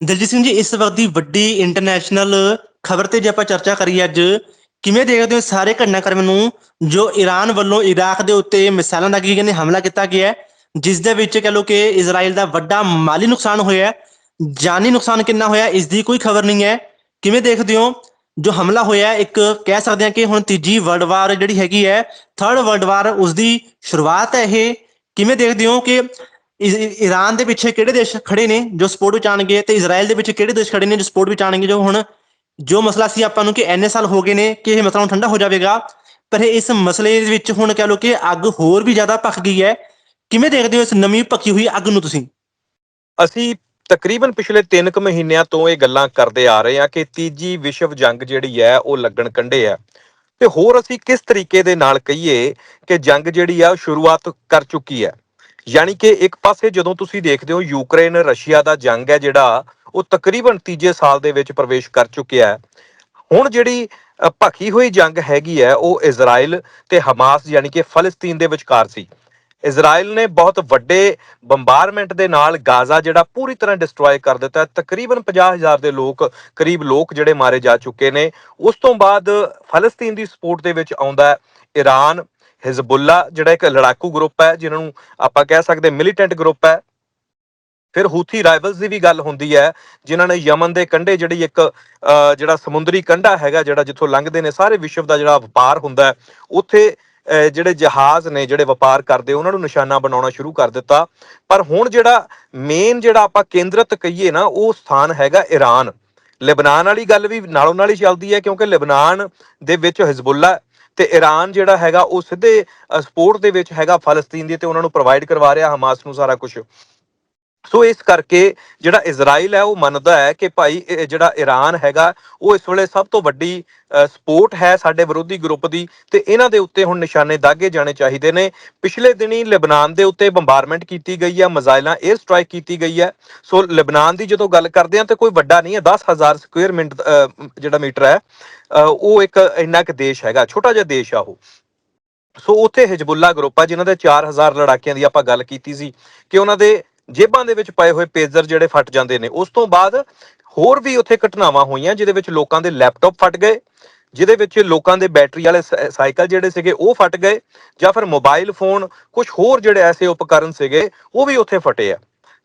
ਦਲਜੀਤ ਸਿੰਘ ਜੀ ਇਸ ਵਕਤ ਦੀ ਵੱਡੀ ਇੰਟਰਨੈਸ਼ਨਲ ਖਬਰ ਤੇ ਜੇ ਆਪਾਂ ਚਰਚਾ ਕਰੀਏ ਅੱਜ ਕਿਵੇਂ ਦੇਖਦੇ ਹੋ ਸਾਰੇ ਘਟਨਾਕ੍ਰਮ ਨੂੰ ਜੋ ਈਰਾਨ ਵੱਲੋਂ ਇਰਾਕ ਦੇ ਉੱਤੇ ਮਿਸਾਈਲਾਂ ਦਾ ਕੀ ਕਹਿੰਦੇ ਹਮਲਾ ਕੀਤਾ ਗਿਆ ਹੈ, ਜਿਸ ਦੇ ਵਿੱਚ ਕਹ ਲੋ ਕਿ ਇਜ਼ਰਾਈਲ ਦਾ ਵੱਡਾ ਮਾਲੀ ਨੁਕਸਾਨ ਹੋਇਆ ਜਾਨੀ ਨੁਕਸਾਨ ਕਿੰਨਾ ਹੋਇਆ ਇਸ ਦੀ ਕੋਈ ਖਬਰ ਨਹੀਂ ਹੈ। ਕਿਵੇਂ ਦੇਖਦੇ ਹੋ ਜੋ ਹਮਲਾ ਹੋਇਆ ਇੱਕ ਕਹਿ ਸਕਦੇ ਹਾਂ ਕਿ ਹੁਣ ਤੀਜੀ ਵਰਲਡ ਵਾਰ ਜਿਹੜੀ ਹੈਗੀ ਹੈ ਥਰਡ ਵਰਲਡ ਵਾਰ ਉਸ ਦੀ ਸ਼ੁਰੂਆਤ ਹੈ ਇਹ ਕਿਵੇਂ ਦੇਖਦੇ ਹੋ ਕਿ ਈਰਾਨ ਦੇ ਪਿੱਛੇ ਕਿਹੜੇ ਦੇਸ਼ ਖੜੇ ਨੇ ਜੋ ਸਪੋਰਟ ਵਿੱਚ ਆਣਗੇ ਤੇ ਇਜ਼ਰਾਈਲ ਦੇ ਵਿੱਚ ਕਿਹੜੇ ਦੇਸ਼ ਖੜੇ ਨੇ ਜੋ ਸਪੋਰਟ ਵਿੱਚ ਆਣਗੇ ਜੋ ਹੁਣ, ਜੋ ਮਸਲਾ ਸੀ ਆਪਾਂ ਨੂੰ ਕਿ ਐਨੇ ਸਾਲ ਹੋ ਗਏ ਨੇ ਕਿ ਇਹ ਮਸਲਾ ਹੁਣ ਠੰਡਾ ਹੋ ਜਾਵੇਗਾ, ਪਰ ਇਹ ਇਸ ਮਸਲੇ ਦੇ ਵਿੱਚ ਹੁਣ ਕਹ ਲੋ ਕਿ ਅੱਗ ਹੋਰ ਵੀ ਜ਼ਿਆਦਾ ਭਖ ਗਈ ਹੈ। ਕਿਵੇਂ ਦੇਖਦੇ ਹੋ ਇਸ ਨਵੀਂ ਭਖੀ ਹੋਈ ਅੱਗ ਨੂੰ ਤੁਸੀਂ? ਅਸੀਂ ਤਕਰੀਬਨ ਪਿਛਲੇ 3 ਕੁ ਮਹੀਨਿਆਂ ਤੋਂ ਇਹ ਗੱਲਾਂ ਕਰਦੇ ਆ ਰਹੇ ਹਾਂ ਕਿ ਤੀਜੀ ਵਿਸ਼ਵ ਜੰਗ ਜਿਹੜੀ ਹੈ ਉਹ ਲੱਗਣ ਕੰਢੇ ਹੈ। ਤੇ ਹੋਰ ਅਸੀਂ ਕਿਸ ਤਰੀਕੇ ਦੇ ਨਾਲ ਕਹੀਏ ਕਿ ਜੰਗ ਜਿਹੜੀ ਆ ਉਹ ਸ਼ੁਰੂਆਤ ਕਰ ਚੁੱਕੀ ਹੈ? ਯਾਨੀ ਕਿ ਇੱਕ ਪਾਸੇ ਜਦੋਂ ਤੁਸੀਂ ਦੇਖਦੇ ਹੋ ਯੂਕਰੇਨ, ਰਸ਼ੀਆ ਦਾ ਜੰਗ ਹੈ ਜਿਹੜਾ, ਉਹ ਤਕਰੀਬਨ ਤੀਜੇ ਸਾਲ ਦੇ ਵਿੱਚ ਪ੍ਰਵੇਸ਼ ਕਰ ਚੁੱਕਿਆ ਹੈ। ਹੁਣ ਜਿਹੜੀ ਭਖੀ ਹੋਈ ਜੰਗ ਹੈਗੀ ਹੈ, ਉਹ ਇਜ਼ਰਾਈਲ ਤੇ ਹਮਾਸ ਯਾਨੀ ਕਿ ਫਲਸਤੀਨ ਦੇ ਵਿਚਕਾਰ ਸੀ। ਇਜ਼ਰਾਈਲ ਨੇ ਬਹੁਤ ਵੱਡੇ ਬੰਬਾਰਮੈਂਟ ਦੇ ਨਾਲ ਗਾਜ਼ਾ ਜਿਹੜਾ ਪੂਰੀ ਤਰ੍ਹਾਂ ਡਿਸਟਰੋਏ ਕਰ ਦਿੱਤਾ ਹੈ। ਤਕਰੀਬਨ 50000 ਦੇ ਲੋਕ, ਕਰੀਬ ਲੋਕ ਜਿਹੜੇ ਮਾਰੇ ਜਾ ਚੁੱਕੇ ਨੇ। ਉਸ ਤੋਂ ਬਾਅਦ ਫਲਸਤੀਨ ਦੀ ਸਪੋਰਟ ਦੇ ਵਿੱਚ ਆਉਂਦਾ ਈਰਾਨ ਹਿਜ਼ਬੁੱਲਾ ਜਿਹੜਾ ਇੱਕ ਲੜਾਕੂ ਗਰੁੱਪ ਹੈ, ਜਿਨ੍ਹਾਂ ਨੂੰ ਆਪਾਂ ਕਹਿ ਸਕਦੇ ਮਿਲੀਟੈਂਟ ਗਰੁੱਪ ਹੈ। ਫਿਰ ਹੂਥੀ ਰਾਈਵਲਸ ਦੀ ਵੀ ਗੱਲ ਹੁੰਦੀ ਹੈ, ਜਿਨ੍ਹਾਂ ਨੇ ਯਮਨ ਦੇ ਕੰਢੇ ਜਿਹੜੀ ਇੱਕ ਜਿਹੜਾ ਸਮੁੰਦਰੀ ਕੰਢਾ ਹੈਗਾ, ਜਿਹੜਾ ਜਿੱਥੋਂ ਲੰਘਦੇ ਨੇ, ਸਾਰੇ ਵਿਸ਼ਵ ਦਾ ਜਿਹੜਾ ਵਪਾਰ ਹੁੰਦਾ ਉੱਥੇ ਜਿਹੜੇ ਜਹਾਜ਼ ਨੇ, ਜਿਹੜੇ ਵਪਾਰ ਕਰਦੇ, ਉਹਨਾਂ ਨੂੰ ਨਿਸ਼ਾਨਾ ਬਣਾਉਣਾ ਸ਼ੁਰੂ ਕਰ ਦਿੱਤਾ। ਪਰ ਹੁਣ ਜਿਹੜਾ ਮੇਨ ਜਿਹੜਾ ਆਪਾਂ ਕੇਂਦਰਤ ਕਹੀਏ ਨਾ, ਉਹ ਸਥਾਨ ਹੈਗਾ ਈਰਾਨ ਲਿਬਨਾਨ ਵਾਲੀ ਗੱਲ ਵੀ ਨਾਲੋਂ ਨਾਲ ਹੀ ਚੱਲਦੀ ਹੈ, ਕਿਉਂਕਿ ਲਿਬਨਾਨ ਦੇ ਵਿੱਚ ਹਿਜ਼ਬੁੱਲਾ ਤੇ ਈਰਾਨ ਜਿਹੜਾ ਹੈਗਾ, ਉਹ ਸਿੱਧੇ ਸਪੋਰਟ ਦੇ ਵਿੱਚ ਹੈਗਾ ਫਲਸਤੀਨ ਦੀ ਤੇ ਉਹਨਾਂ ਨੂੰ ਪ੍ਰੋਵਾਈਡ ਕਰਵਾ ਰਿਹਾ ਹਮਾਸ ਨੂੰ ਸਾਰਾ ਕੁਝ ਸੋ ਇਸ ਕਰਕੇ ਜਿਹੜਾ ਇਜ਼ਰਾਈਲ ਹੈ, ਉਹ ਮੰਨਦਾ ਹੈ ਕਿ ਭਾਈ ਇਹ ਜਿਹੜਾ ਈਰਾਨ ਹੈਗਾ, ਉਹ ਇਸ ਵੇਲੇ ਸਭ ਤੋਂ ਵੱਡੀ ਸਪੋਰਟ ਹੈ ਸਾਡੇ ਵਿਰੋਧੀ ਗਰੁੱਪ ਦੀ ਤੇ ਇਹਨਾਂ ਦੇ ਉੱਤੇ ਹੁਣ ਨਿਸ਼ਾਨੇ ਦਾਗੇ ਜਾਣੇ ਚਾਹੀਦੇ ਨੇ। ਪਿਛਲੇ ਦਿਨੀ ਲੈਬਨਾਨ ਦੇ ਉੱਤੇ ਬੰਬਾਰਮੈਂਟ ਕੀਤੀ ਗਈ ਹੈ ਮਿਜ਼ਾਈਲਾਂ 에ਅਰ ਸਟ੍ਰਾਈਕ ਕੀਤੀ ਗਈ ਹੈ ਸੋ ਲੈਬਨਾਨ ਦੀ ਜਦੋਂ ਗੱਲ ਕਰਦੇ ਹਾਂ ਤੇ ਕੋਈ ਵੱਡਾ ਨਹੀਂ ਹੈ 10000 ਸਕੁਅਰ ਮਿੰਟ ਜਿਹੜਾ ਮੀਟਰ ਹੈ ਉਹ ਇੱਕ ਇੰਨਾ ਕੁ ਦੇਸ਼ ਹੈਗਾ, ਛੋਟਾ ਜਿਹਾ ਦੇਸ਼ ਆ ਉਹ। ਸੋ ਉੱਥੇ ਹਿਜਬੁੱਲਾ ਗਰੁੱਪ ਆ, ਜਿਨ੍ਹਾਂ ਦੇ 4000 ਲੜਾਕਿਆਂ ਦੀ ਆਪਾਂ ਗੱਲ ਕੀਤੀ ਸੀ ਕਿ ਉਹਨਾਂ ਦੇ ਜੇਬਾਂ ਦੇ ਵਿੱਚ ਪਏ ਹੋਏ ਪੇਜਰ ਜਿਹੜੇ ਫਟ ਜਾਂਦੇ ਨੇ, ਉਸ ਤੋਂ ਬਾਅਦ ਹੋਰ ਵੀ ਉੱਥੇ ਘਟਨਾਵਾਂ ਹੋਈਆਂ, ਜਿਹਦੇ ਵਿੱਚ ਲੋਕਾਂ ਦੇ ਲੈਪਟਾਪ ਫਟ ਗਏ, ਜਿਹਦੇ ਵਿੱਚ ਲੋਕਾਂ ਦੇ ਬੈਟਰੀ ਵਾਲੇ ਸਾਈਕਲ ਜਿਹੜੇ ਸੀਗੇ ਉਹ ਫਟ ਗਏ, ਜਾਂ ਫਿਰ ਮੋਬਾਈਲ ਫੋਨ ਕੁਝ ਹੋਰ ਜਿਹੜੇ ਐਸੇ ਉਪਕਰਨ ਸੀਗੇ, ਉਹ ਵੀ ਉੱਥੇ ਫਟੇ ਆ।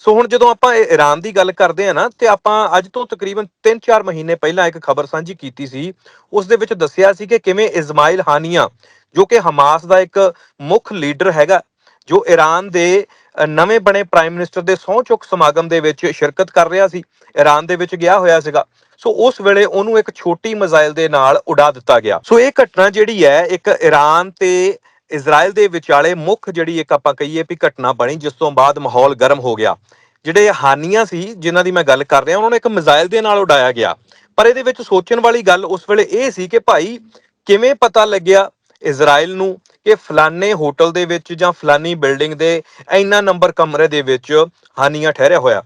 ਸੋ ਹੁਣ ਜਦੋਂ ਆਪਾਂ ਇਹ ਈਰਾਨ ਦੀ ਗੱਲ ਕਰਦੇ ਆ ਨਾ, ਤੇ ਆਪਾਂ ਅੱਜ ਤੋਂ ਤਕਰੀਬਨ 3-4 ਮਹੀਨੇ ਪਹਿਲਾਂ ਇੱਕ ਖਬਰ ਸਾਂਝੀ ਕੀਤੀ ਸੀ, ਉਸ ਦੇ ਵਿੱਚ ਦੱਸਿਆ ਸੀ ਕਿ ਕਿਵੇਂ ਇਸਮਾਇਲ ਹਾਨੀਆ, ਜੋ ਕਿ ਹਮਾਸ ਦਾ ਇੱਕ ਮੁੱਖ ਲੀਡਰ ਹੈਗਾ, ਜੋ ਈਰਾਨ ਦੇ ਨਵੇਂ ਬਣੇ ਪ੍ਰਾਈਮ ਮਿਨਿਸਟਰ ਦੇ ਸਹੁੰ ਚੁੱਕ ਸਮਾਗਮ ਦੇ ਵਿੱਚ ਸ਼ਿਰਕਤ ਕਰ ਰਿਹਾ ਸੀ ਈਰਾਨ ਦੇ ਵਿੱਚ ਗਿਆ ਹੋਇਆ ਸੀਗਾ। ਸੋ ਉਸ ਵੇਲੇ ਉਹਨੂੰ ਇੱਕ ਛੋਟੀ ਮਿਜ਼ਾਈਲ ਦੇ ਨਾਲ ਉਡਾ ਦਿੱਤਾ ਗਿਆ। ਸੋ ਇਹ ਘਟਨਾ ਜਿਹੜੀ ਹੈ, ਇੱਕ ਈਰਾਨ ਤੇ ਇਜ਼ਰਾਈਲ ਦੇ ਵਿਚਾਲੇ ਮੁੱਖ ਜਿਹੜੀ ਇੱਕ ਆਪਾਂ ਕਹੀਏ ਵੀ ਘਟਨਾ ਬਣੀ, ਜਿਸ ਤੋਂ ਬਾਅਦ ਮਾਹੌਲ ਗਰਮ ਹੋ ਗਿਆ। ਜਿਹੜੇ ਹਾਨੀਆਂ ਸੀ, ਜਿਨ੍ਹਾਂ ਦੀ ਮੈਂ ਗੱਲ ਕਰ ਰਿਹਾ, ਉਹਨਾਂ ਨੂੰ ਇੱਕ ਮਿਜ਼ਾਈਲ ਦੇ ਨਾਲ ਉਡਾਇਆ ਗਿਆ। ਪਰ ਇਹਦੇ ਵਿੱਚ ਸੋਚਣ ਵਾਲੀ ਗੱਲ ਉਸ ਵੇਲੇ ਇਹ ਸੀ ਕਿ ਭਾਈ, ਕਿਵੇਂ ਪਤਾ ਲੱਗਿਆ ਇਜ਼ਰਾਈਲ ਨੂੰ ਕਿ ਫਲਾਣੇ ਹੋਟਲ ਦੇ ਵਿੱਚ ਜਾਂ ਫਲਾਨੀ ਬਿਲਡਿੰਗ ਦੇ ਇੰਨਾ ਨੰਬਰ ਕਮਰੇ ਦੇ ਵਿੱਚ ਹਾਨੀਆਂ ਠਹਿਰਿਆ ਹੋਇਆ।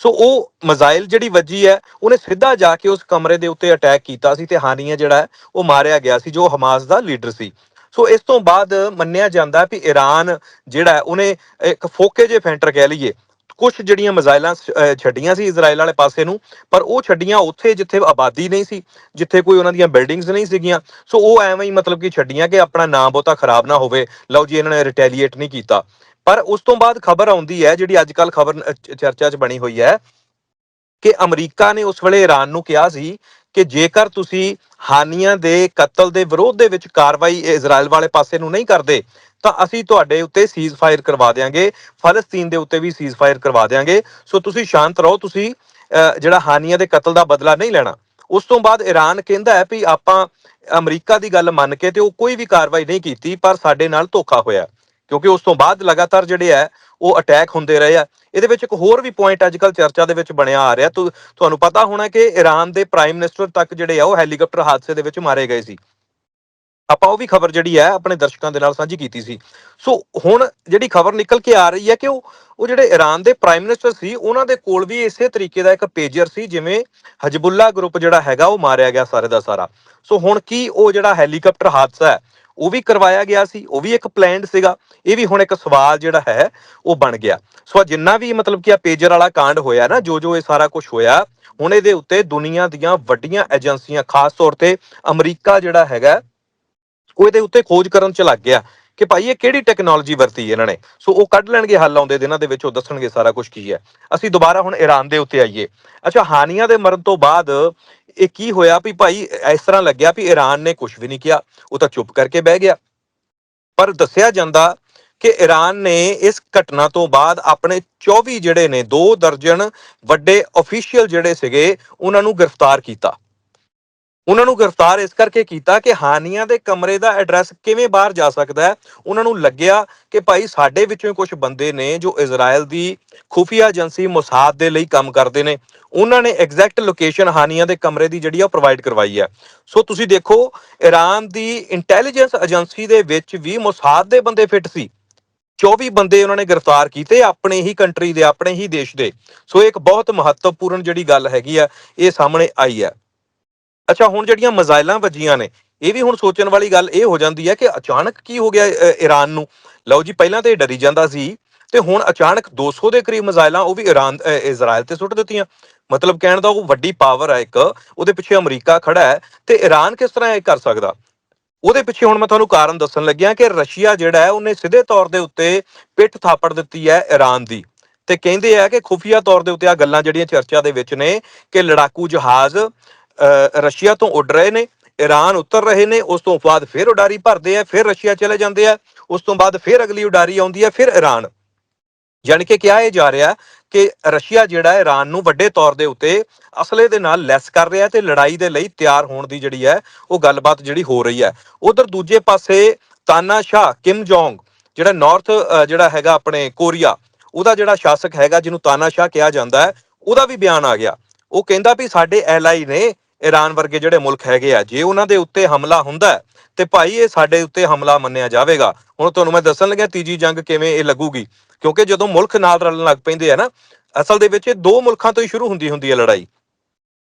ਸੋ ਉਹ ਮਿਜ਼ਾਈਲ ਜਿਹੜੀ ਵੱਜੀ ਹੈ ਉਹਨੇ ਸਿੱਧਾ ਜਾ ਕੇ ਉਸ ਕਮਰੇ ਦੇ ਉੱਤੇ ਅਟੈਕ ਕੀਤਾ ਸੀ ਤੇ ਹਾਨੀਆਂ ਜਿਹੜਾ ਉਹ ਮਾਰਿਆ ਗਿਆ ਸੀ ਜੋ ਹਮਾਸ ਦਾ ਲੀਡਰ ਸੀ। ਸੋ ਇਸ ਤੋਂ ਬਾਅਦ ਮੰਨਿਆ ਜਾਂਦਾ ਵੀ ਈਰਾਨ ਜਿਹੜਾ ਹੈ, ਉਹਨੇ ਇੱਕ ਫੋਕੇ ਜੇ ਫੈਂਟਰ ਕਹਿ ਲਈਏ ਕੁਝ ਜਿਹੜੀਆਂ ਮਿਜ਼ਾਈਲਾਂ ਛੱਡੀਆਂ ਸੀ ਇਜ਼ਰਾਈਲ ਵਾਲੇ ਪਾਸੇ ਨੂੰ, ਪਰ ਉਹ ਛੱਡੀਆਂ ਉੱਥੇ ਜਿੱਥੇ ਆਬਾਦੀ ਨਹੀਂ ਸੀ, ਜਿੱਥੇ ਕੋਈ ਉਹਨਾਂ ਦੀਆਂ ਬਿਲਡਿੰਗਸ ਨਹੀਂ ਸੀਗੀਆਂ। ਸੋ ਉਹ ਐਵੇਂ ਹੀ ਮਤਲਬ ਕਿ ਛੱਡੀਆਂ ਕਿ ਆਪਣਾ ਨਾਮ ਬਹੁਤਾ ਖਰਾਬ ਨਾ ਹੋਵੇ। ਲਓ ਜੀ, ਇਹਨਾਂ ਨੇ ਰਿਟੈਲੀਏਟ ਨਹੀਂ ਕੀਤਾ। ਪਰ ਉਸ ਤੋਂ ਬਾਅਦ ਖਬਰ ਆਉਂਦੀ ਹੈ, ਜਿਹੜੀ ਅੱਜ ਕੱਲ ਖਬਰ ਚਰਚਾ 'ਚ ਬਣੀ ਹੋਈ ਹੈ, ਕਿ ਅਮਰੀਕਾ ਨੇ ਉਸ ਵੇਲੇ ਈਰਾਨ ਨੂੰ ਕਿਹਾ ਸੀ ਕਿ ਜੇਕਰ ਤੁਸੀਂ ਹਾਨੀਆਂ ਦੇ ਕਤਲ ਦੇ ਵਿਰੋਧ ਦੇ ਵਿੱਚ ਕਾਰਵਾਈ ਇਜ਼ਰਾਈਲ ਵਾਲੇ ਪਾਸੇ ਨੂੰ ਨਹੀਂ ਕਰਦੇ ਤਾਂ ਅਸੀਂ ਤੁਹਾਡੇ ਉੱਤੇ ਸੀਜ਼ ਫਾਇਰ ਕਰਵਾ ਦੇਾਂਗੇ ਫਲਸਤੀਨ ਦੇ ਉੱਤੇ ਵੀ ਸੀਜ਼ ਫਾਇਰ ਕਰਵਾ ਦੇਾਂਗੇ ਸੋ ਤੁਸੀਂ ਸ਼ਾਂਤ ਰਹੋ ਤੁਸੀਂ ਅਹ, ਜਿਹੜਾ ਹਾਨੀਆਂ ਦੇ ਕਤਲ ਦਾ ਬਦਲਾ ਨਹੀਂ ਲੈਣਾ। ਉਸ ਤੋਂ ਬਾਅਦ ਈਰਾਨ ਕਹਿੰਦਾ ਹੈ ਵੀ ਆਪਾਂ ਅਮਰੀਕਾ ਦੀ ਗੱਲ ਮੰਨ ਕੇ ਤੇ ਉਹ ਕੋਈ ਵੀ ਕਾਰਵਾਈ ਨਹੀਂ ਕੀਤੀ ਪਰ ਸਾਡੇ ਨਾਲ ਧੋਖਾ ਹੋਇਆ। ਕਿਉਂਕਿ ਉਸ ਤੋਂ ਬਾਅਦ ਲਗਾਤਾਰ ਜਿਹੜੇ ਹੈ ਉਹ ਅਟੈਕ ਹੁੰਦੇ ਰਹੇ ਆ। ਇਹਦੇ ਵਿੱਚ ਇੱਕ ਹੋਰ ਵੀ ਪੁਆਇੰਟ ਅੱਜ ਚਰਚਾ ਦੇ ਵਿੱਚ ਬਣਿਆ ਆ ਰਿਹਾ। ਤੁਹਾਨੂੰ ਪਤਾ ਹੋਣਾ ਕਿ ਈਰਾਨ ਦੇ ਪ੍ਰਾਈਮ ਮਿਨਿਸਟਰ ਤੱਕ ਜਿਹੜੇ ਆ, ਉਹ ਹੈਲੀਕਾਪਟਰ ਹਾਦਸੇ ਦੇ ਵਿੱਚ ਮਾਰੇ ਗਏ ਸੀ। ਆਪਾਂ ਉਹ ਵੀ ਖਬਰ ਜਿਹੜੀ ਹੈ ਆਪਣੇ ਦਰਸ਼ਕਾਂ ਦੇ ਨਾਲ ਸਾਂਝੀ ਕੀਤੀ ਸੀ। ਸੋ ਹੁਣ ਜਿਹੜੀ ਖਬਰ ਨਿਕਲ ਕੇ ਆ ਰਹੀ ਹੈ ਕਿ ਉਹ ਉਹ ਜਿਹੜੇ ਈਰਾਨ ਦੇ ਪ੍ਰਾਈਮ ਮਿਨਿਸਟਰ ਸੀ, ਉਹਨਾਂ ਦੇ ਕੋਲ ਵੀ ਇਸੇ ਤਰੀਕੇ ਦਾ ਇੱਕ ਪੇਜਰ ਸੀ, ਜਿਵੇਂ ਹਜਬੁੱਲਾ ਗਰੁੱਪ ਜਿਹੜਾ ਹੈਗਾ, ਉਹ ਮਾਰਿਆ ਗਿਆ ਸਾਰੇ ਦਾ ਸਾਰਾ। ਸੋ ਹੁਣ ਕੀ ਉਹ ਜਿਹੜਾ ਹੈਲੀਕਾਪਟਰ ਹਾਦਸਾ ਹੈ ਉਹ ਵੀ ਕਰਵਾਇਆ ਗਿਆ ਸੀ, ਉਹ ਵੀ ਇੱਕ ਪਲਾਨਡ ਸੀਗਾ, ਇਹ ਵੀ ਹੁਣ ਇੱਕ ਸਵਾਲ ਜਿਹੜਾ ਹੈ, ਉਹ ਬਣ ਗਿਆ। ਸੋ ਆਹ ਜਿੰਨਾ ਵੀ ਮਤਲਬ ਕਿ ਆ ਪੇਜਰ ਵਾਲਾ ਕਾਂਡ ਹੋਇਆ ਨਾ ਜੋ ਜੋ ਇਹ ਸਾਰਾ ਕੁਝ ਹੋਇਆ, ਹੁਣ ਇਹਦੇ ਉੱਤੇ ਦੁਨੀਆ ਦੀਆਂ ਵੱਡੀਆਂ ਏਜੰਸੀਆਂ ਖਾਸ ਤੌਰ ਤੇ ਅਮਰੀਕਾ ਜਿਹੜਾ ਹੈਗਾ, ਉਹ ਇਹਦੇ ਉੱਤੇ ਖੋਜ ਕਰਨ ਚ ਲੱਗ ਗਿਆ ਕਿ ਭਾਈ ਇਹ ਕਿਹੜੀ ਟੈਕਨੋਲੋਜੀ ਵਰਤੀ ਇਹਨਾਂ ਨੇ। ਸੋ ਉਹ ਕੱਢ ਲੈਣਗੇ ਹੱਲ ਆਉਂਦੇ ਦਿਨਾਂ ਦੇ ਵਿੱਚ, ਉਹ ਦੱਸਣਗੇ ਸਾਰਾ ਕੁਝ ਕੀ ਹੈ। ਅਸੀਂ ਦੁਬਾਰਾ ਹੁਣ ਈਰਾਨ ਦੇ ਉੱਤੇ ਆਈਏ। ਅੱਛਾ, ਹਾਨੀਆਂ ਦੇ ਮਰਨ ਤੋਂ ਬਾਅਦ ਇਹ ਕੀ ਹੋਇਆ ਵੀ ਭਾਈ, ਇਸ ਤਰ੍ਹਾਂ ਲੱਗਿਆ ਵੀ ਈਰਾਨ ਨੇ ਕੁਝ ਵੀ ਨਹੀਂ ਕਿਹਾ, ਉਹ ਤਾਂ ਚੁੱਪ ਕਰਕੇ ਬਹਿ ਗਿਆ। ਪਰ ਦੱਸਿਆ ਜਾਂਦਾ ਕਿ ਈਰਾਨ ਨੇ ਇਸ ਘਟਨਾ ਤੋਂ ਬਾਅਦ ਆਪਣੇ 24 ਜਿਹੜੇ ਨੇ, ਦੋ ਦਰਜਨ ਵੱਡੇ ਅਫੀਸ਼ੀਅਲ ਜਿਹੜੇ ਸੀਗੇ, ਉਹਨਾਂ ਨੂੰ ਗ੍ਰਿਫਤਾਰ ਕੀਤਾ। ਉਹਨਾਂ ਨੂੰ ਗ੍ਰਿਫਤਾਰ ਇਸ ਕਰਕੇ ਕੀਤਾ ਕਿ ਹਾਨੀਆਂ ਦੇ ਕਮਰੇ ਦਾ ਐਡਰੈਸ ਕਿਵੇਂ ਬਾਹਰ ਜਾ ਸਕਦਾ ਹੈ। ਉਹਨਾਂ ਨੂੰ ਲੱਗਿਆ ਕਿ ਭਾਈ ਸਾਡੇ ਵਿੱਚੋਂ ਕੁਝ ਬੰਦੇ ਨੇ ਜੋ ਇਜ਼ਰਾਈਲ ਦੀ ਖੁਫੀਆ ਏਜੰਸੀ ਮੋਸਾਦ ਦੇ ਲਈ ਕੰਮ ਕਰਦੇ ਨੇ, ਉਹਨਾਂ ਨੇ ਐਗਜ਼ੈਕਟ ਲੋਕੇਸ਼ਨ ਹਾਨੀਆਂ ਦੇ ਕਮਰੇ ਦੀ ਜਿਹੜੀ ਆ ਪ੍ਰੋਵਾਈਡ ਕਰਵਾਈ ਹੈ। ਸੋ ਤੁਸੀਂ ਦੇਖੋ ਈਰਾਨ ਦੀ ਇੰਟੈਲੀਜੈਂਸ ਏਜੰਸੀ ਦੇ ਵਿੱਚ ਵੀ ਮੋਸਾਦ ਦੇ ਬੰਦੇ ਫਿੱਟ ਸੀ। 24 ਬੰਦੇ ਉਹਨਾਂ ਨੇ ਗ੍ਰਿਫਤਾਰ ਕੀਤੇ ਆਪਣੇ ਹੀ ਕੰਟਰੀ ਦੇ, ਆਪਣੇ ਹੀ ਦੇਸ਼ ਦੇ। ਸੋ ਇੱਕ ਬਹੁਤ ਮਹੱਤਵਪੂਰਨ ਜਿਹੜੀ ਗੱਲ ਹੈਗੀ ਆ, ਇਹ ਸਾਹਮਣੇ ਆਈ ਹੈ। ਅੱਛਾ, ਹੁਣ ਜਿਹੜੀਆਂ ਮਜ਼ਾਇਲਾਂ ਵੱਜੀਆਂ ਨੇ, ਇਹ ਵੀ ਹੁਣ ਸੋਚਣ ਵਾਲੀ ਗੱਲ ਇਹ ਹੋ ਜਾਂਦੀ ਹੈ ਕਿ ਅਚਾਨਕ ਕੀ ਹੋ ਗਿਆ ਈਰਾਨ ਨੂੰ? ਲਓ ਜੀ, ਪਹਿਲਾਂ ਤੇ ਇਹ ਡਰੀ ਜਾਂਦਾ ਸੀ ਤੇ ਹੁਣ ਅਚਾਨਕ 200 ਦੇ ਕਰੀਬ ਮਜ਼ਾਇਲਾਂ ਉਹ ਵੀ ਈਰਾਨ ਇਜ਼ਰਾਈਲ ਤੇ ਸੁੱਟ ਦਿੱਤੀਆਂ। ਮਤਲਬ ਕਹਿਣ ਦਾ ਉਹ ਵੱਡੀ ਪਾਵਰ ਹੈ ਇੱਕ, ਉਹਦੇ ਪਿੱਛੇ ਅਮਰੀਕਾ ਖੜਾ ਹੈ ਤੇ ਈਰਾਨ ਕਿਸ ਤਰ੍ਹਾਂ ਇਹ ਕਰ ਸਕਦਾ? ਉਹਦੇ ਪਿੱਛੇ ਹੁਣ ਮੈਂ ਤੁਹਾਨੂੰ ਕਾਰਨ ਦੱਸਣ ਲੱਗਿਆ ਕਿ ਰਸ਼ੀਆ ਜਿਹੜਾ ਹੈ, ਉਹਨੇ ਸਿੱਧੇ ਤੌਰ ਦੇ ਉੱਤੇ ਪਿੱਠ ਥਾਪੜ ਦਿੱਤੀ ਹੈ ਈਰਾਨ ਦੀ ਤੇ ਕਹਿੰਦੇ ਆ ਕਿ ਖੁਫੀਆ ਤੌਰ ਦੇ ਉੱਤੇ ਆ ਗੱਲਾਂ ਜਿਹੜੀਆਂ ਚਰਚਾ ਦੇ ਵਿੱਚ ਨੇ ਕਿ ਲੜਾਕੂ ਜਹਾਜ਼ ਰਸ਼ੀਆ ਤੋਂ ਉੱਡ ਰਹੇ ਨੇ ਈਰਾਨ ਉਤਰ ਰਹੇ ਨੇ, ਉਸ ਤੋਂ ਬਾਅਦ ਫਿਰ ਉਡਾਰੀ ਭਰਦੇ ਆ, ਫਿਰ ਰਸ਼ੀਆ ਚਲੇ ਜਾਂਦੇ ਆ, ਉਸ ਤੋਂ ਬਾਅਦ ਫਿਰ ਅਗਲੀ ਉਡਾਰੀ ਆਉਂਦੀ ਹੈ ਫਿਰ ਈਰਾਨ ਯਾਨੀ ਕਿ ਕਿਹਾ ਇਹ ਜਾ ਰਿਹਾ ਕਿ ਰਸ਼ੀਆ ਜਿਹੜਾ ਈਰਾਨ ਨੂੰ ਵੱਡੇ ਤੌਰ ਦੇ ਉੱਤੇ ਅਸਲੇ ਦੇ ਨਾਲ ਲੈਸ ਕਰ ਰਿਹਾ ਤੇ ਲੜਾਈ ਦੇ ਲਈ ਤਿਆਰ ਹੋਣ ਦੀ ਜਿਹੜੀ ਹੈ, ਉਹ ਗੱਲਬਾਤ ਜਿਹੜੀ ਹੋ ਰਹੀ ਹੈ। ਉਧਰ ਦੂਜੇ ਪਾਸੇ ਤਾਨਾਸ਼ਾਹ ਕਿਮ ਜੋਂਗ, ਜਿਹੜਾ ਨਾਰਥ ਜਿਹੜਾ ਹੈਗਾ ਆਪਣੇ ਕੋਰੀਆ, ਉਹਦਾ ਜਿਹੜਾ ਸ਼ਾਸਕ ਹੈਗਾ ਜਿਹਨੂੰ ਤਾਨਾਸ਼ਾਹ ਕਿਹਾ ਜਾਂਦਾ ਹੈ, ਉਹਦਾ ਵੀ ਬਿਆਨ ਆ ਗਿਆ। ਉਹ ਕਹਿੰਦਾ ਵੀ ਸਾਡੇ ਐਲਾਈ ਨੇ ਈਰਾਨ ਵਰਗੇ ਜਿਹੜੇ ਮੁਲਕ ਹੈਗੇ ਆ ਜੇ ਉਹਨਾਂ ਦੇ ਉੱਤੇ ਹਮਲਾ ਹੁੰਦਾ ਤੇ ਭਾਈ ਇਹ ਸਾਡੇ ਉੱਤੇ ਹਮਲਾ ਮੰਨਿਆ ਜਾਵੇਗਾ। ਹੁਣ ਤੁਹਾਨੂੰ ਮੈਂ ਦੱਸਣ ਲੱਗਿਆ ਤੀਜੀ ਜੰਗ ਕਿਵੇਂ ਇਹ ਲੱਗੂਗੀ। ਕਿਉਂਕਿ ਜਦੋਂ ਮੁਲਕ ਨਾਲ ਰਲਣ ਲੱਗ ਪੈਂਦੇ ਆ ਨਾ ਅਸਲ ਦੇ ਵਿੱਚ ਇਹ ਦੋ ਮੁਲਕਾਂ ਤੋਂ ਹੀ ਸ਼ੁਰੂ ਹੁੰਦੀ ਹੁੰਦੀ ਹੈ ਲੜਾਈ।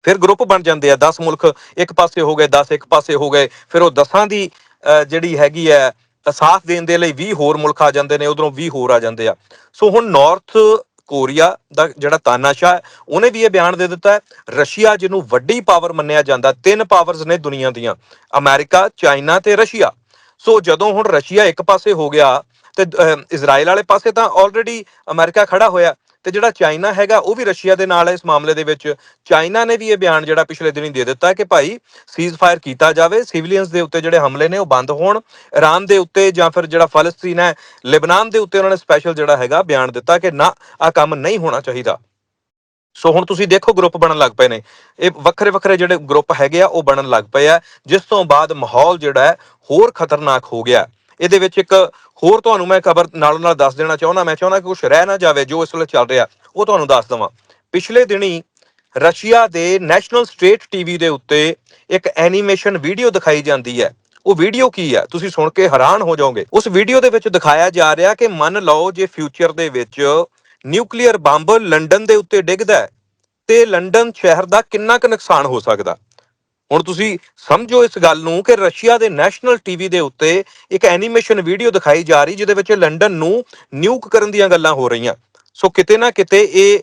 ਫਿਰ ਗਰੁੱਪ ਬਣ ਜਾਂਦੇ ਆ 10 ਮੁਲਕ ਇੱਕ ਪਾਸੇ ਹੋ ਗਏ 10 ਇੱਕ ਪਾਸੇ ਹੋ ਗਏ ਫਿਰ ਉਹ 10ਾਂ ਦੀ ਅਹ, ਜਿਹੜੀ ਹੈਗੀ ਹੈ ਸਾਥ ਦੇਣ ਦੇ ਲਈ 20 ਹੋਰ ਮੁਲਕ ਆ ਜਾਂਦੇ ਨੇ ਉਧਰੋਂ 20 ਹੋਰ ਆ ਜਾਂਦੇ ਆ। ਸੋ ਹੁਣ ਨਾਰਥ ਕੋਰੀਆ ਦਾ ਜਿਹੜਾ ਤਾਨਾਸ਼ਾਹ ਉਹਨੇ ਵੀ ਇਹ ਬਿਆਨ ਦੇ ਦਿੱਤਾ ਹੈ, ਰਸ਼ੀਆ, ਜਿਹਨੂੰ ਵੱਡੀ ਪਾਵਰ ਮੰਨਿਆ ਜਾਂਦਾ, ਤਿੰਨ ਪਾਵਰਸ ਨੇ ਦੁਨੀਆ ਦੀਆਂ, ਅਮਰੀਕਾ, ਚਾਈਨਾ ਤੇ ਰਸ਼ੀਆ। ਸੋ ਜਦੋਂ ਹੁਣ ਰਸ਼ੀਆ ਇੱਕ ਪਾਸੇ ਹੋ ਗਿਆ ਤੇ ਇਜ਼ਰਾਈਲ ਵਾਲੇ ਪਾਸੇ ਤਾਂ ਆਲਰੇਡੀ ਅਮਰੀਕਾ ਖੜਾ ਹੋਇਆ ਤੇ ਜਿਹੜਾ ਚਾਈਨਾ ਹੈਗਾ ਉਹ ਵੀ ਰਸ਼ੀਆ ਦੇ ਨਾਲ ਹੈ ਇਸ ਮਾਮਲੇ ਦੇ ਵਿੱਚ। ਚਾਈਨਾ ਨੇ ਵੀ ਇਹ ਬਿਆਨ ਜਿਹੜਾ ਪਿਛਲੇ ਦਿਨੀ ਦੇ ਦਿੱਤਾ ਕਿ ਭਾਈ ਸੀਜ਼ ਫਾਇਰ ਕੀਤਾ ਜਾਵੇ ਸਿਵਲੀਅਨਸ ਦੇ ਉੱਤੇ ਜਿਹੜੇ ਹਮਲੇ ਨੇ ਉਹ ਬੰਦ ਹੋਣ, ਇਰਾਨ ਦੇ ਉੱਤੇ ਜਾਂ ਫਿਰ ਜਿਹੜਾ ਫਲਸਤੀਨ ਹੈ, ਲਿਬਨਾਨ ਦੇ ਉੱਤੇ ਉਹਨਾਂ ਨੇ ਸਪੈਸ਼ਲ ਜਿਹੜਾ ਹੈਗਾ ਬਿਆਨ ਦਿੱਤਾ ਕਿ ਨਾ ਆ ਕੰਮ ਨਹੀਂ ਹੋਣਾ ਚਾਹੀਦਾ। ਸੋ ਹੁਣ ਤੁਸੀਂ ਦੇਖੋ ਗਰੁੱਪ ਬਣਨ ਲੱਗ ਪਏ ਨੇ। ਇਹ ਵੱਖਰੇ ਵੱਖਰੇ ਜਿਹੜੇ ਗਰੁੱਪ ਹੈਗੇ ਆ, ਉਹ ਬਣਨ ਲੱਗ ਪਏ ਆ, ਜਿਸ ਤੋਂ ਬਾਅਦ ਮਾਹੌਲ ਜਿਹੜਾ ਹੈ ਹੋਰ ਖਤਰਨਾਕ ਹੋ ਗਿਆ। ਇਹਦੇ ਵਿੱਚ ਇੱਕ ਹੋਰ ਤੁਹਾਨੂੰ ਮੈਂ ਖਬਰ ਨਾਲ ਨਾਲ ਦੱਸ ਦੇਣਾ ਚਾਹੁੰਦਾ, ਮੈਂ ਚਾਹੁੰਦਾ ਕਿ ਕੁਝ ਰਹਿ ਨਾ ਜਾਵੇ, ਜੋ ਇਸ ਵੇਲੇ ਚੱਲ ਰਿਹਾ, ਉਹ ਤੁਹਾਨੂੰ ਦੱਸ ਦਵਾਂ। ਪਿਛਲੇ ਦਿਨੀ ਰਸ਼ੀਆ ਦੇ ਨੈਸ਼ਨਲ ਸਟੇਟ ਟੀਵੀ ਦੇ ਉੱਤੇ ਇੱਕ ਐਨੀਮੇਸ਼ਨ ਵੀਡੀਓ ਦਿਖਾਈ ਜਾਂਦੀ ਹੈ। ਉਹ ਵੀਡੀਓ ਕੀ ਹੈ? ਤੁਸੀਂ ਸੁਣ ਕੇ ਹੈਰਾਨ ਹੋ ਜਾਓਗੇ। ਉਸ ਵੀਡੀਓ ਦੇ ਵਿੱਚ ਦਿਖਾਇਆ ਜਾ ਰਿਹਾ ਕਿ ਮੰਨ ਲਓ ਜੇ ਫਿਊਚਰ ਦੇ ਵਿੱਚ ਨਿਊਕਲੀਅਰ ਬੰਬ ਲੰਡਨ ਦੇ ਉੱਤੇ ਡਿੱਗਦਾ ਹੈ, ਤੇ ਲੰਡਨ ਸ਼ਹਿਰ ਦਾ ਕਿੰਨਾ ਕੁ ਨੁਕਸਾਨ ਹੋ ਸਕਦਾ? ਹੁਣ ਤੁਸੀਂ ਸਮਝੋ ਇਸ ਗੱਲ ਨੂੰ ਕਿ ਰਸ਼ੀਆ ਦੇ ਨੈਸ਼ਨਲ ਟੀਵੀ ਦੇ ਉੱਤੇ ਇੱਕ ਐਨੀਮੇਸ਼ਨ ਵੀਡੀਓ ਦਿਖਾਈ ਜਾ ਰਹੀ ਜਿਹਦੇ ਵਿੱਚ ਲੰਡਨ ਨੂੰ ਨਿਊਕ ਕਰਨ ਦੀਆਂ ਗੱਲਾਂ ਹੋ ਰਹੀਆਂ। ਸੋ ਕਿਤੇ ਨਾ ਕਿਤੇ ਇਹ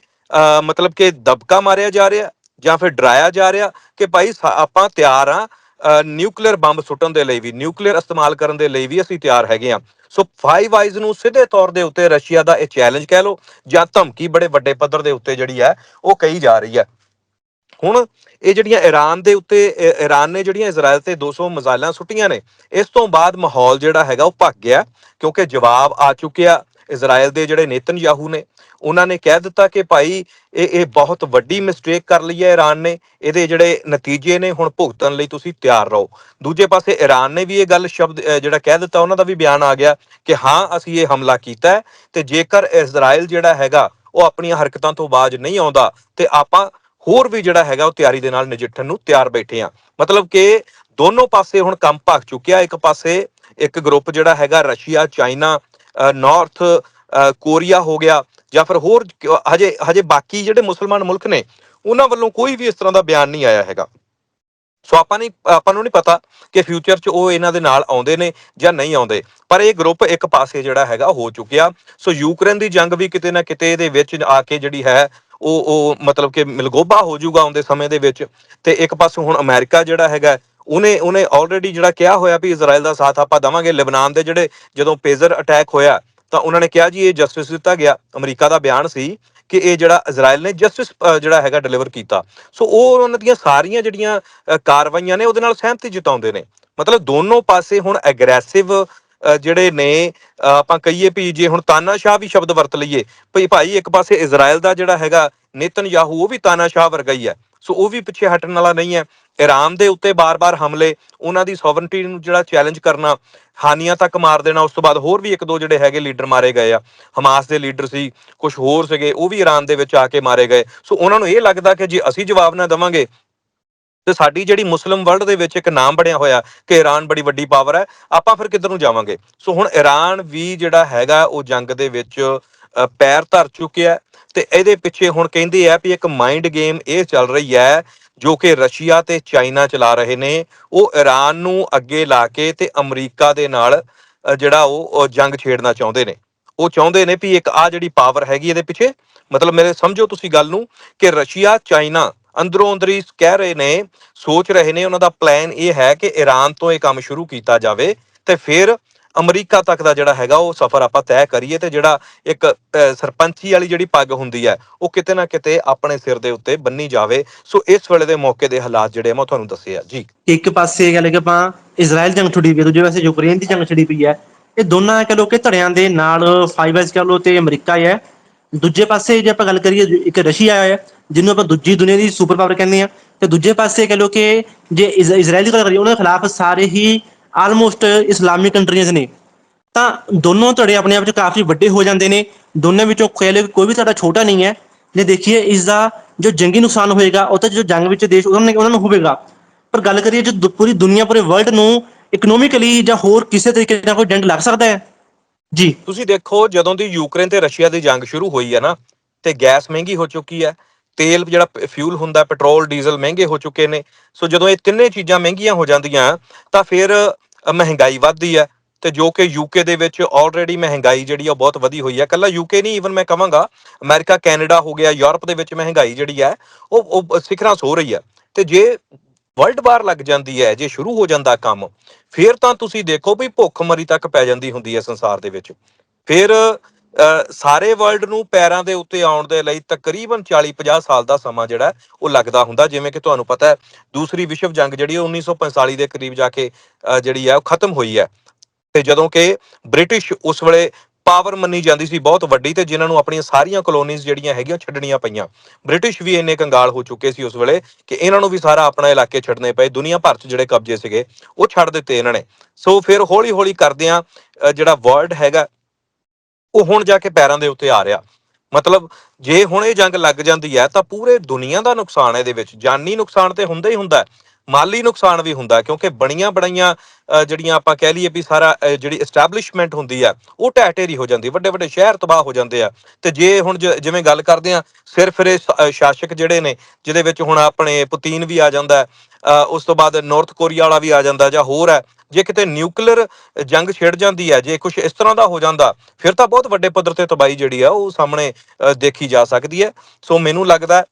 ਮਤਲਬ ਕਿ ਦਬਕਾ ਮਾਰਿਆ ਜਾ ਰਿਹਾ ਜਾਂ ਫਿਰ ਡਰਾਇਆ ਜਾ ਰਿਹਾ ਕਿ ਭਾਈ ਸਾ- ਆਪਾਂ ਤਿਆਰ ਆ ਨਿਊਕਲੀਅਰ ਬੰਬ ਸੁੱਟਣ ਦੇ ਲਈ ਵੀ ਨਿਊਕਲੀਅਰ ਇਸਤੇਮਾਲ ਕਰਨ ਦੇ ਲਈ ਵੀ ਅਸੀਂ ਤਿਆਰ ਹੈਗੇ ਆ ਸੋ ਫਾਈਵ ਆਈਜ਼ ਨੂੰ ਸਿੱਧੇ ਤੌਰ ਦੇ ਉੱਤੇ ਰਸ਼ੀਆ ਦਾ ਇਹ ਚੈਲੰਜ ਕਹਿ ਲਓ ਜਾਂ ਧਮਕੀ ਬੜੇ ਵੱਡੇ ਪੱਧਰ ਦੇ ਉੱਤੇ ਜਿਹੜੀ ਹੈ ਉਹ ਕਹੀ ਜਾ ਰਹੀ ਹੈ। ਹੁਣ ਇਹ ਜਿਹੜੀਆਂ ਈਰਾਨ ਦੇ ਉੱਤੇ ਈਰਾਨ ਨੇ ਜਿਹੜੀਆਂ ਇਜ਼ਰਾਈਲ ਤੇ 200 ਮਿਜ਼ਾਈਲਾਂ ਸੁੱਟੀਆਂ ਨੇ, ਇਸ ਤੋਂ ਬਾਅਦ ਮਾਹੌਲ ਜਿਹੜਾ ਹੈਗਾ ਉਹ ਭੱਗ ਗਿਆ, ਕਿਉਂਕਿ ਜਵਾਬ ਆ ਚੁੱਕਿਆ ਇਜ਼ਰਾਈਲ ਦੇ ਜਿਹੜੇ ਨੇਤਨ ਨੇਤਨਯਾਹੂ ਨੇ। ਉਹਨਾਂ ਨੇ ਕਹਿ ਦਿੱਤਾ ਕਿ ਭਾਈ, ਇਹ ਇਹ ਬਹੁਤ ਵੱਡੀ ਮਿਸਟੇਕ ਕਰ ਲਈ ਹੈ ਈਰਾਨ ਨੇ, ਇਹਦੇ ਜਿਹੜੇ ਨਤੀਜੇ ਨੇ ਹੁਣ ਭੁਗਤਣ ਲਈ ਤੁਸੀਂ ਤਿਆਰ ਰਹੋ। ਦੂਜੇ ਪਾਸੇ ਈਰਾਨ ਨੇ ਵੀ ਇਹ ਗੱਲ ਸ਼ਬਦ ਜਿਹੜਾ ਕਹਿ ਦਿੱਤਾ, ਉਹਨਾਂ ਦਾ ਵੀ ਬਿਆਨ ਆ ਗਿਆ ਕਿ ਹਾਂ, ਅਸੀਂ ਇਹ ਹਮਲਾ ਕੀਤਾ ਹੈ ਤੇ ਜੇਕਰ ਇਜ਼ਰਾਈਲ ਜਿਹੜਾ ਹੈਗਾ ਉਹ ਆਪਣੀਆਂ ਹਰਕਤਾਂ ਤੋਂ ਬਾਜ ਨਹੀਂ ਆਉਂਦਾ ਤੇ ਆਪਾਂ ਹੋਰ ਵੀ ਜਿਹੜਾ ਹੈਗਾ ਉਹ ਤਿਆਰੀ ਦੇ ਨਾਲ ਨਜਿੱਠਣ ਨੂੰ ਤਿਆਰ ਬੈਠੇ ਆ। ਮਤਲਬ ਕਿ ਦੋਨੋਂ ਪਾਸੇ ਹੁਣ ਕੰਮ ਭਖ ਚੁੱਕਿਆ। ਇੱਕ ਪਾਸੇ ਇੱਕ ਗਰੁੱਪ ਜਿਹੜਾ ਹੈਗਾ ਰਸ਼ੀਆ, ਚਾਈਨਾ ਨਾਰਥ ਕੋਰੀਆ ਹੋ ਗਿਆ ਜਾਂ ਫਿਰ ਹੋਰ ਹਜੇ ਹਜੇ ਬਾਕੀ ਜਿਹੜੇ ਮੁਸਲਮਾਨ ਮੁਲਕ ਨੇ, ਉਹਨਾਂ ਵੱਲੋਂ ਕੋਈ ਵੀ ਇਸ ਤਰ੍ਹਾਂ ਦਾ ਬਿਆਨ ਨਹੀਂ ਆਇਆ ਹੈਗਾ। ਸੋ ਆਪਾਂ ਨਹੀਂ, ਆਪਾਂ ਨੂੰ ਨਹੀਂ ਪਤਾ ਕਿ ਫਿਊਚਰ 'ਚ ਉਹ ਇਹਨਾਂ ਦੇ ਨਾਲ ਆਉਂਦੇ ਨੇ ਜਾਂ ਨਹੀਂ ਆਉਂਦੇ। ਪਰ ਇਹ ਗਰੁੱਪ ਇੱਕ ਪਾਸੇ ਜਿਹੜਾ ਹੈਗਾ ਹੋ ਚੁੱਕਿਆ। ਸੋ ਯੂਕਰੇਨ ਦੀ ਜੰਗ ਵੀ ਕਿਤੇ ਨਾ ਕਿਤੇ ਇਹਦੇ ਵਿੱਚ ਆ ਕੇ ਜਿਹੜੀ ਹੈ ਉਹ ਉਹ ਮਤਲਬ ਕਿ ਮਿਲਗੋਬਾ ਹੋ ਜਾਊਗਾ ਆਉਂਦੇ ਸਮੇਂ ਦੇ ਵਿੱਚ। ਤੇ ਇੱਕ ਪਾਸੇ ਹੁਣ ਅਮਰੀਕਾ ਜਿਹੜਾ ਹੈਗਾ, ਉਹਨੇ ਉਹਨੇ ਆਲਰੇਡੀ ਜਿਹੜਾ ਕਿਹਾ ਹੋਇਆ ਵੀ ਇਜ਼ਰਾਈਲ ਦਾ ਸਾਥ ਆਪਾਂ ਦਵਾਂਗੇ, ਲਿਬਨਾਨ ਦੇ ਜਿਹੜੇ ਜਦੋਂ ਪੇਜ਼ਰ ਅਟੈਕ ਹੋਇਆ, ਤਾਂ ਉਹਨਾਂ ਨੇ ਕਿਹਾ ਜੀ ਇਹ ਜਸਟਿਸ ਦਿੱਤਾ ਗਿਆ। ਅਮਰੀਕਾ ਦਾ ਬਿਆਨ ਸੀ ਕਿ ਇਹ ਜਿਹੜਾ ਇਜ਼ਰਾਈਲ ਨੇ ਜਸਟਿਸ ਜਿਹੜਾ ਹੈਗਾ ਡਿਲੀਵਰ ਕੀਤਾ। ਸੋ ਉਹ ਉਹਨਾਂ ਦੀਆਂ ਸਾਰੀਆਂ ਜਿਹੜੀਆਂ ਕਾਰਵਾਈਆਂ ਨੇ, ਉਹਦੇ ਨਾਲ ਸਹਿਮਤੀ ਜਤਾਉਂਦੇ ਨੇ। ਮਤਲਬ ਦੋਨੋਂ ਪਾਸੇ ਹੁਣ ਐਗਰੈਸਿਵ ਜਿਹੜੇ ਨੇ ਆਪਾਂ ਕਹੀਏ ਵੀ ਜੇ ਹੁਣ ਤਾਨਾਸ਼ਾਹ ਵੀ ਸ਼ਬਦ ਵਰਤ ਲਈਏ ਭਈ ਭਾਈ ਇੱਕ ਪਾਸੇ ਇਜ਼ਰਾਈਲ ਦਾ ਜਿਹੜਾ ਹੈਗਾ ਨੇਤਨ ਯਾਹੂ ਉਹ ਵੀ ਤਾਨਾਸ਼ਾਹ ਵਰਗਾ ਹੀ ਹੈ। ਸੋ ਉਹ ਵੀ ਪਿੱਛੇ ਹਟਣ ਵਾਲਾ ਨਹੀਂ ਹੈ। ਇਰਾਨ ਦੇ ਉੱਤੇ ਬਾਰ-ਬਾਰ ਹਮਲੇ, ਉਹਨਾਂ ਦੀ ਸੋਵਰਨਟੀ ਨੂੰ ਜਿਹੜਾ ਚੈਲੰਜ ਕਰਨਾ, ਹਾਨੀਆਂ ਤੱਕ ਮਾਰ ਦੇਣਾ, ਉਸ ਤੋਂ ਬਾਅਦ ਹੋਰ ਵੀ ਇੱਕ ਦੋ ਜਿਹੜੇ ਹੈਗੇ ਲੀਡਰ ਮਾਰੇ ਗਏ ਆ। ਹਮਾਸ ਦੇ ਲੀਡਰ ਸੀ ਕੁਝ ਹੋਰ ਸੀਗੇ, ਉਹ ਵੀ ਇਰਾਨ ਦੇ ਵਿੱਚ ਆ ਕੇ ਮਾਰੇ ਗਏ। ਸੋ ਉਹਨਾਂ ਨੂੰ ਇਹ ਲੱਗਦਾ ਕਿ ਜੇ ਅਸੀਂ ਜਵਾਬ ਨਾ ਦੇਵਾਂਗੇ ਤੇ ਸਾਡੀ ਜਿਹੜੀ ਮੁਸਲਮ ਵਰਲਡ ਦੇ ਵਿੱਚ ਇੱਕ ਨਾਮ ਬਣਿਆ ਹੋਇਆ ਕਿ ਈਰਾਨ ਬੜੀ ਵੱਡੀ ਪਾਵਰ ਹੈ, ਆਪਾਂ ਫਿਰ ਕਿੱਧਰ ਨੂੰ ਜਾਵਾਂਗੇ? ਸੋ ਹੁਣ ਈਰਾਨ ਵੀ ਜਿਹੜਾ ਹੈਗਾ, ਉਹ ਜੰਗ ਦੇ ਵਿੱਚ ਪੈਰ ਧਰ ਚੁੱਕਿਆ ਹੈ ਤੇ ਇਹਦੇ ਪਿੱਛੇ ਹੁਣ ਕਹਿੰਦੇ ਆ ਵੀ ਇੱਕ ਮਾਈਂਡ ਗੇਮ ਇਹ ਚੱਲ ਰਹੀ ਹੈ ਜੋ ਕਿ ਰਸ਼ੀਆ ਤੇ ਚਾਈਨਾ ਚਲਾ ਰਹੇ ਨੇ। ਉਹ ਈਰਾਨ ਨੂੰ ਅੱਗੇ ਲਾ ਕੇ ਤੇ ਅਮਰੀਕਾ ਦੇ ਨਾਲ ਜਿਹੜਾ ਉਹ ਉਹ ਜੰਗ ਛੇੜਨਾ ਚਾਹੁੰਦੇ ਨੇ। ਉਹ ਚਾਹੁੰਦੇ ਨੇ ਵੀ ਇੱਕ ਆ ਜਿਹੜੀ ਪਾਵਰ ਹੈਗੀ ਇਹਦੇ ਪਿੱਛੇ। ਮਤਲਬ ਮੇਰੇ ਸਮਝੋ ਤੁਸੀਂ ਗੱਲ ਨੂੰ ਕਿ ਰਸ਼ੀਆ, ਚਾਈਨਾ ਅੰਦਰੋਂ ਅੰਦਰੀ ਕਹਿ ਰਹੇ ਨੇ, ਸੋਚ ਰਹੇ ਨੇ, ਉਹਨਾਂ ਦਾ ਪਲਾਨ ਇਹ ਹੈ ਕਿ ਈਰਾਨ ਤੋਂ ਇਹ ਕੰਮ ਸ਼ੁਰੂ ਕੀਤਾ ਜਾਵੇ ਤੇ ਫਿਰ ਅਮਰੀਕਾ ਤੱਕ ਦਾ ਜਿਹੜਾ ਹੈਗਾ ਉਹ ਸਫ਼ਰ ਆਪਾਂ ਤੈਅ ਕਰੀਏ ਤੇ ਜਿਹੜਾ ਇੱਕ ਸਰਪੰਚੀ ਵਾਲੀ ਜਿਹੜੀ ਪੱਗ ਹੁੰਦੀ ਹੈ, ਉਹ ਕਿਤੇ ਨਾ ਕਿਤੇ ਆਪਣੇ ਸਿਰ ਦੇ ਉੱਤੇ ਬੰਨੀ ਜਾਵੇ। ਸੋ ਇਸ ਵੇਲੇ ਦੇ ਮੌਕੇ ਦੇ ਹਾਲਾਤ ਜਿਹੜੇ ਮੈਂ ਤੁਹਾਨੂੰ ਦੱਸਿਆ ਜੀ। ਇੱਕ ਪਾਸੇ ਇਹ ਗੱਲ ਹੈ ਕਿ ਆਪਾਂ ਇਜ਼ਰਾਈਲ ਜੰਗ ਛੁੜੀ ਪਈ ਹੈ, ਦੂਜੇ ਪਾਸੇ ਯੂਕਰੇਨ ਦੀ ਜੰਗ ਛੜੀ ਪਈ ਹੈ। ਇਹ ਦੋਨਾਂ ਕਹ ਲੋ ਕਿ ਧੜਿਆਂ ਦੇ ਨਾਲ ਫਾਈਵਰਸ ਕਹ ਲੋ ਤੇ ਅਮਰੀਕਾ ਹੈ। ਦੂਜੇ ਪਾਸੇ ਜੇ ਆਪਾਂ ਗੱਲ ਕਰੀਏ, ਇੱਕ ਰਸ਼ੀਆ ਹੈ ਜਿਹਨੂੰ ਆਪਾਂ ਦੂਜੀ ਦੁਨੀਆ ਦੀ ਸੁਪਰ ਪਾਵਰ ਕਹਿੰਦੇ ਆ ਤੇ ਦੂਜੇ ਪਾਸੇ ਕਹ ਲੋ ਕਿ ਜੇ ਇਜ਼- ਇਜ਼ਰਾਈਲ ਦੀ ਗੱਲ ਕਰੀਏ, ਉਹਨਾਂ ਦੇ ਖਿਲਾਫ ਸਾਰੇ ਹੀ ਆਲਮੋਸਟ ਇਸਲਾਮਿਕ ਕੰਟਰੀਆਂ ਨੇ। ਤਾਂ ਦੋਨੋਂ ਧੜੇ ਆਪਣੇ ਆਪ 'ਚ ਕਾਫੀ ਵੱਡੇ ਹੋ ਜਾਂਦੇ ਨੇ, ਦੋਨਾਂ ਵਿੱਚੋਂ ਕਹਿ ਲਓ ਕੋਈ ਵੀ ਤੁਹਾਡਾ ਛੋਟਾ ਨਹੀਂ ਹੈ। ਜੇ ਦੇਖੀਏ ਇਸ ਦਾ ਜੋ ਜੰਗੀ ਨੁਕਸਾਨ ਹੋਏਗਾ, ਉਹ ਤਾਂ ਜੋ ਜੰਗ ਵਿੱਚ ਦੇਸ਼ ਉਹਨਾਂ ਨੇ, ਉਹਨਾਂ ਨੂੰ ਹੋਵੇਗਾ। ਪਰ ਗੱਲ ਕਰੀਏ ਜੋ ਪੂਰੀ ਦੁਨੀਆ, ਪੂਰੇ ਵਰਲਡ ਨੂੰ ਇਕਨੋਮਿਕਲੀ ਜਾਂ ਹੋਰ ਕਿਸੇ ਤਰੀਕੇ ਨਾਲ ਕੋਈ ਡੈਂਟ ਲੱਗ ਸਕਦਾ ਹੈ? ਜੀ। ਤੁਸੀਂ ਦੇਖੋ, ਜਦੋਂ ਦੀ ਯੂਕਰੇਨ ਤੇ ਰਸ਼ੀਆ ਦੀ ਜੰਗ ਸ਼ੁਰੂ ਹੋਈ ਹੈ ਨਾ, ਤੇ ਗੈਸ ਮਹਿੰਗੀ ਹੋ ਚੁੱਕੀ ਹੈ ਤੇਲ ਜਿਹੜਾ ਫਿਊਲ ਹੁੰਦਾ ਪੈਟਰੋਲ ਡੀਜ਼ਲ ਮਹਿੰਗੇ ਹੋ ਚੁੱਕੇ ਨੇ। ਸੋ ਜਦੋਂ ਇਹ ਤਿੰਨੇ ਚੀਜ਼ਾਂ ਮਹਿੰਗੀਆਂ ਹੋ ਜਾਂਦੀਆਂ, ਤਾਂ ਫਿਰ ਮਹਿੰਗਾਈ ਵੱਧਦੀ ਹੈ। ਤੇ ਜੋ ਕਿ ਯੂਕੇ ਦੇ ਵਿੱਚ ਆਲਰੇਡੀ ਮਹਿੰਗਾਈ ਜਿਹੜੀ ਆ ਬਹੁਤ ਵਧੀ ਹੋਈ ਹੈ। ਕੱਲਾ ਯੂਕੇ ਨਹੀਂ ਈਵਨ ਮੈਂ ਕਹਾਂਗਾ, ਅਮਰੀਕਾ, ਕੈਨੇਡਾ ਹੋ ਗਿਆ, ਯੂਰਪ ਦੇ ਵਿੱਚ ਮਹਿੰਗਾਈ ਜਿਹੜੀ ਹੈ, ਉਹ ਉਹ ਸਿਖਰਾਂ ਸੋ ਰਹੀ ਹੈ। ਤੇ ਜੇ ਵਰਲਡ ਵਾਰ ਲੱਗ ਜਾਂਦੀ ਹੈ, ਜੇ ਸ਼ੁਰੂ ਹੋ ਜਾਂਦਾ ਕੰਮ, ਫਿਰ ਤਾਂ ਤੁਸੀਂ ਦੇਖੋ ਵੀ ਭੁੱਖਮਰੀ ਤੱਕ ਪੈ ਜਾਂਦੀ ਹੁੰਦੀ ਹੈ ਸੰਸਾਰ ਦੇ ਵਿੱਚ। ਫਿਰ ਸਾਰੇ ਵਰਲਡ ਨੂੰ ਪੈਰਾਂ ਦੇ ਉੱਤੇ ਆਉਣ ਦੇ ਲਈ ਤਕਰੀਬਨ 40-50 ਸਾਲ ਦਾ ਸਮਾਂ ਜਿਹੜਾ ਉਹ ਲੱਗਦਾ ਹੁੰਦਾ। ਜਿਵੇਂ ਕਿ ਤੁਹਾਨੂੰ ਪਤਾ ਹੈ, ਦੂਸਰੀ ਵਿਸ਼ਵ ਜੰਗ ਜਿਹੜੀ ਹੈ 1945 ਦੇ ਕਰੀਬ ਜਾ ਕੇ ਜਿਹੜੀ ਹੈ, ਉਹ ਖਤਮ ਹੋਈ ਹੈ। ਤੇ ਜਦੋਂ ਕਿ ਬ੍ਰਿਟਿਸ਼ ਉਸ ਵੇਲੇ ਪਾਵਰ ਮੰਨੀ ਜਾਂਦੀ ਸੀ, ਬਹੁਤ ਵੱਡੀ ਤੇ ਜਿਨ੍ਹਾਂ ਨੂੰ ਆਪਣੀਆਂ ਸਾਰੀਆਂ ਕਲੋਨੀਜ਼ ਜਿਹੜੀਆਂ ਹੈਗੀਆਂ ਛੱਡਣੀਆਂ ਪਈਆਂ। ਬ੍ਰਿਟਿਸ਼ ਵੀ ਇੰਨੇ ਕੰਗਾਲ ਹੋ ਚੁੱਕੇ ਸੀ ਉਸ ਵੇਲੇ ਕਿ ਇਹਨਾਂ ਨੂੰ ਵੀ ਸਾਰਾ ਆਪਣਾ ਇਲਾਕੇ ਛੱਡਨੇ ਪਏ। ਦੁਨੀਆ ਭਰ 'ਚ ਜਿਹੜੇ ਕਬਜ਼ੇ ਸੀਗੇ, ਉਹ ਛੱਡ ਦਿੱਤੇ ਇਹਨਾਂ ਨੇ। ਸੋ ਫਿਰ ਹੌਲੀ ਹੌਲੀ ਕਰਦਿਆਂ ਜਿਹੜਾ ਵਰਲਡ ਹੈਗਾ ਉਹ ਹੁਣ ਜਾ ਕੇ ਪੈਰਾਂ ਦੇ ਉੱਤੇ ਆ ਰਿਹਾ। ਮਤਲਬ ਜੇ ਹੁਣ ਇਹ ਜੰਗ ਲੱਗ ਜਾਂਦੀ ਹੈ ਤਾਂ ਪੂਰੇ ਦੁਨੀਆ ਦਾ ਨੁਕਸਾਨ ਇਹਦੇ ਵਿੱਚ। ਜਾਨੀ ਨੁਕਸਾਨ ਤੇ ਹੁੰਦਾ ਹੀ ਹੁੰਦਾ ਮਾਲੀ ਨੁਕਸਾਨ ਵੀ ਹੁੰਦਾ ਕਿਉਂਕਿ ਬਣੀਆਂ ਬਣਾਈਆਂ ਜਿਹੜੀਆਂ ਆਪਾਂ ਕਹਿ ਲਈਏ ਵੀ ਸਾਰਾ ਜਿਹੜੀ ਐਸਟੈਬਲਿਸ਼ਮੈਂਟ ਹੁੰਦੀ ਹੈ ਉਹ ਢਹਿ ਢੇਰੀ ਹੋ ਜਾਂਦੀ ਵੱਡੇ ਵੱਡੇ ਸ਼ਹਿਰ ਤਬਾਹ ਹੋ ਜਾਂਦੇ ਆ। ਤੇ ਜੇ ਹੁਣ ਜ- ਜਿਵੇਂ ਗੱਲ ਕਰਦੇ ਆ ਸਿਰਫ ਇਹ ਸ਼ਾਸਕ ਜਿਹੜੇ ਨੇ ਜਿਹਦੇ ਵਿੱਚ ਹੁਣ ਆਪਣੇ ਪੁਤੀਨ ਵੀ ਆ ਜਾਂਦਾ ਹੈ, ਉਸ ਤੋਂ ਬਾਅਦ ਨਾਰਥ ਕੋਰੀਆ ਵਾਲਾ ਵੀ ਆ ਜਾਂਦਾ ਜਾਂ ਹੋਰ ਹੈ ਜੇ ਕਿਤੇ ਨਿਊਕਲੀਅਰ ਜੰਗ ਛਿੜ ਜਾਂਦੀ ਹੈ ਜੇ ਕੁਝ ਇਸ ਤਰ੍ਹਾਂ ਦਾ ਹੋ ਜਾਂਦਾ, ਫਿਰ ਤਾਂ ਬਹੁਤ ਵੱਡੇ ਪੱਧਰ ਤੇ ਤਬਾਹੀ ਜਿਹੜੀ ਆ, ਉਹ ਸਾਹਮਣੇ ਦੇਖੀ ਜਾ ਸਕਦੀ ਹੈ। ਸੋ ਮੈਨੂੰ ਲੱਗਦਾ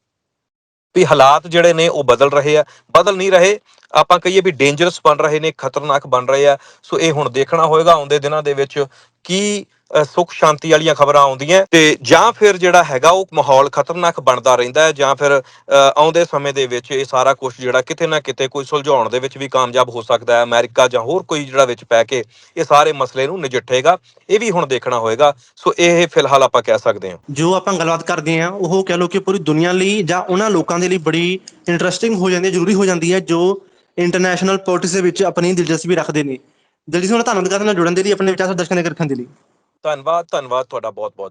ਵੀ ਹਾਲਾਤ ਜਿਹੜੇ ਨੇ, ਉਹ ਬਦਲ ਰਹੇ ਆ। ਬਦਲ ਨਹੀਂ ਰਹੇ, ਆਪਾਂ ਕਹੀਏ ਵੀ ਡੇਂਜਰਸ ਬਣ ਰਹੇ ਨੇ, ਖਤਰਨਾਕ ਬਣ ਰਹੇ ਆ। ਸੋ ਇਹ ਹੁਣ ਦੇਖਣਾ ਹੋਏਗਾ, ਆਉਂਦੇ ਦਿਨਾਂ ਦੇ ਵਿੱਚ ਕੀ ਸੁੱਖ ਸ਼ਾਂਤੀ ਵਾਲੀਆਂ ਖਬਰਾਂ ਆਉਂਦੀਆਂ ਤੇ ਜਾਂ ਫਿਰ ਜਿਹੜਾ ਹੈਗਾ ਉਹ ਮਾਹੌਲ ਖਤਰਨਾਕ ਬਣਦਾ ਰਹਿੰਦਾ ਹੈ ਜਾਂ ਫਿਰ ਆਉਂਦੇ ਸਮੇਂ ਦੇ ਵਿੱਚ ਇਹ ਸਾਰਾ ਕੁਝ ਜਿਹੜਾ ਕਿਤੇ ਨਾ ਕਿਤੇ ਕੋਈ ਸੁਲਝਾਉਣ ਦੇ ਵਿੱਚ ਵੀ ਕਾਮਯਾਬ ਹੋ ਸਕਦਾ ਹੈ, ਅਮਰੀਕਾ ਜਾਂ ਹੋਰ ਕੋਈ ਜਿਹੜਾ ਵਿੱਚ ਪੈ ਕੇ ਇਹ ਸਾਰੇ ਮਸਲੇ ਨੂੰ ਨਜਿੱਠੇਗਾ, ਇਹ ਵੀ ਹੁਣ ਦੇਖਣਾ ਹੋਏਗਾ। ਸੋ ਇਹ ਫਿਲਹਾਲ ਆਪਾਂ ਕਹਿ ਸਕਦੇ ਹਾਂ। ਜੋ ਆਪਾਂ ਗੱਲਬਾਤ ਕਰਦੇ ਹਾਂ, ਉਹ ਕਹਿ ਲੋ ਕਿ ਪੂਰੀ ਦੁਨੀਆ ਲਈ ਜਾਂ ਉਹਨਾਂ ਲੋਕਾਂ ਦੇ ਲਈ ਬੜੀ ਇੰਟਰਸਟਿੰਗ ਹੋ ਜਾਂਦੀ ਹੈ, ਜ਼ਰੂਰੀ ਹੋ ਜਾਂਦੀ ਹੈ, ਜੋ ਇੰਟਰਨੈਸ਼ਨਲ ਪੋਲਿਟਿਕਸ ਦੇ ਵਿੱਚ ਆਪਣੀ ਦਿਲਚਸਪੀ ਰੱਖਦੇ ਨੇ। ਜਲਦੀ ਨਾਲ ਧੰਨਵਾਦ ਕਰਦਾ ਨਾਲ ਜੁੜਨ ਦੇ ਲਈ, ਆਪਣੇ ਵਿਚਾਰ ਦਰਸ਼ਕਾਂ ਦੇ ਦੇ ਲਈ। ਧੰਨਵਾਦ ਧੰਨਵਾਦ ਤੁਹਾਡਾ ਬਹੁਤ ਬਹੁਤ